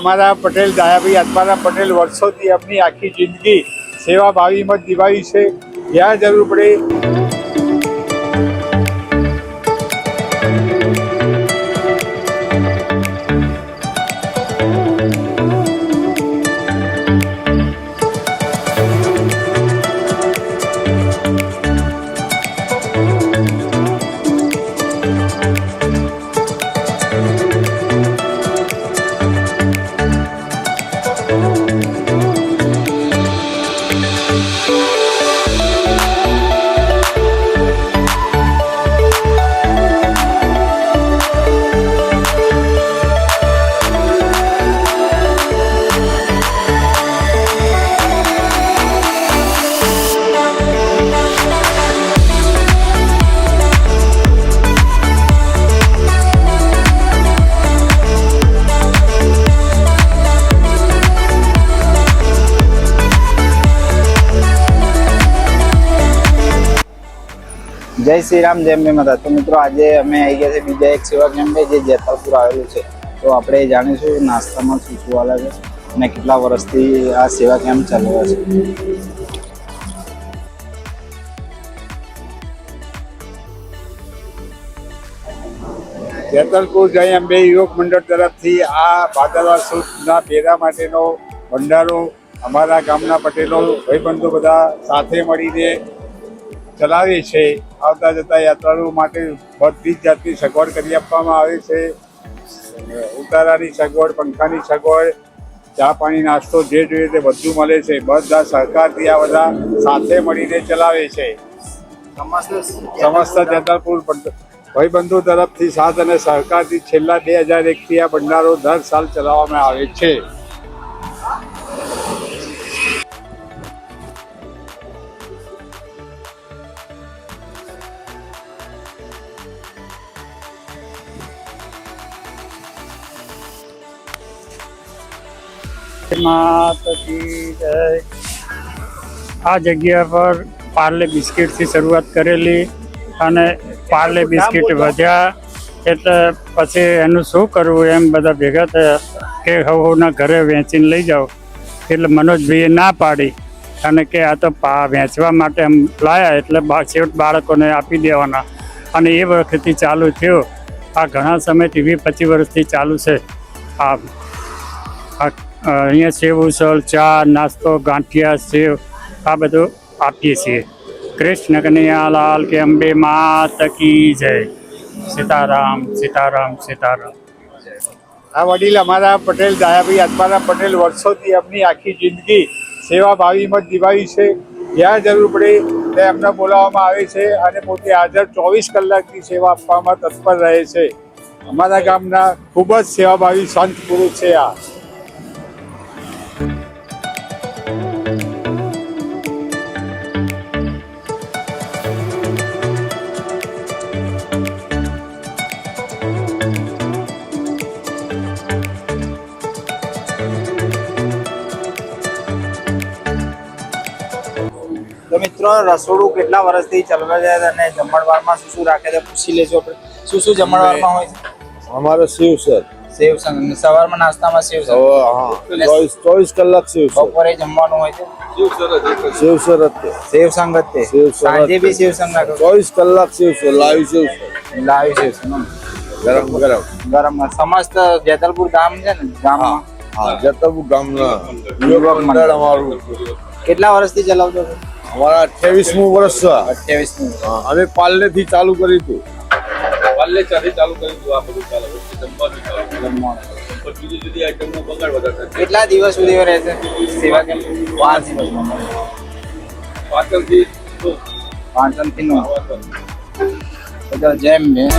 અમારા પટેલ, દયાભાઈ આત્મારામ પટેલ વર્ષોથી એમની આખી જિંદગી સેવા ભાવીમાં નિભાવી છે. જ્યાં જરૂર પડે. જય શ્રી રામ, જય મે માતા. તો મિત્રો આજે અમે આવી ગયા છે બીજા એક સેવા કેમ્પે જે જેતલપુર આવેલું છે. તો આપણે જાણીશું નાસ્તામાં શું શું આલે છે અને કેટલા વર્ષથી આ સેવા કેમ્પ ચાલુ છે. જેતલપુર જય અંબે યુવક મંડળ તરફથી આ ભાદરવા સુદના પેરા માટેનો ભંડારો અમારા ગામના પટેલો, ભાઈબંધો બધા સાથે મળીને ચલાવે છે. આવતા જતા યાત્રાળુઓ માટે બધી જ જાતની સગવડ કરી આપવામાં આવે છે. ઉતારાની સગવડ પંખાની સગવડ ચા પાણી નાસ્તો જે જોઈએ તે બધું મળે છે બધા સહકારથી આ બધા સાથે મળીને ચલાવે છે. સમસ્ત જેતલપુર ભાઈબંધો તરફથી સાથ અને સહકારથી છેલ્લા બે હજાર એકથી આ ભંડારો દર સાલ ચલાવવામાં આવે છે. આ જગ્યા પર પાર્લે બિસ્કિટથી શરૂઆત કરેલી અને પાર્લે બિસ્કિટ વધ્યા એટલે પછી એનું શું કરવું એમ બધા ભેગા થયા કે હવના ઘરે વેચીને લઈ જાઓ. એટલે મનોજભાઈએ ના પાડી અને કે આ તો પા વેચવા માટે એમ લાયા એટલે છેવટ બાળકોને આપી દેવાના. અને એ વખતથી ચાલુ થયો. આ ઘણા સમયથી વીસ પચીસ વર્ષથી ચાલુ છે. આ અહીંયા સેવ, ઉસળ, ચા, નાસ્તો, ગાંઠિયા, સેવ, આ બધું આપીએ છીએ. કૃષ્ણ કનૈયાલાલ કે અંબે, માત કી જય. સીતારામ સીતારામ સીતારામ. આ વડીલ અમારા પટેલ, દાયાભાઈ આત્મારામ પટેલ, વર્ષોથી એમની આખી જિંદગી સેવા ભાવીમાં જ નિભાવી છે. જ્યાં જરૂર પડે ત્યાં એમને બોલાવવામાં આવે છે અને પોતે હાજર ચોવીસ કલાકની સેવા આપવામાં તત્પર રહે છે. અમારા ગામના ખૂબ જ સેવાભાવી સંત પુરુષ છે આ. મિત્રો રસોડું કેટલા વર્ષથી ચાલવા જાય છે અને જમણવારમાં શું શું રાખે છે પૂછી લેજો આપણે. શું શું જમણવારમાં હોય છે? અમારે શિવ સર. સેવ સંગ સવારમાં નાસ્તામાં સેવ સંગ હા ચોવીસ ચોવીસ કલાક શિવ સર. બપોરે જમવાનું હોય છે? શિવ સર જ તે. સેવ સંગ જ તે સેવ સંગ જ સાંજે બી સેવ સંગ રાખો. ચોવીસ કલાક Shiv sir live Shiv live સેવ ગરમ ગરમ. ગરમ. સમસ્ત જેતલપુર ગામ છે ને ગામમાં? હા જતરપુર ગામના યુવક મંડળ અમારું. કેટલા વર્ષથી ચલાવતો છો? અમારા અઠ્યાવીસમું વર્ષ છે. અઠ્યાવીસમું અમે પાર્લે ચાલુ કર્યું હતું. પાલને ચાથી ચાલુ કર્યું હતું આ બધું ચાલે. જમવાનું ચાલુ. જુદી જુદી આઈટમનો બગાડ વધારે કેટલા દિવસ સુધી રહેશે? સેવા કેમ? પાંચ દિવસ પાછળથી તો પાંચ અંતિમ બધા જેમ મેં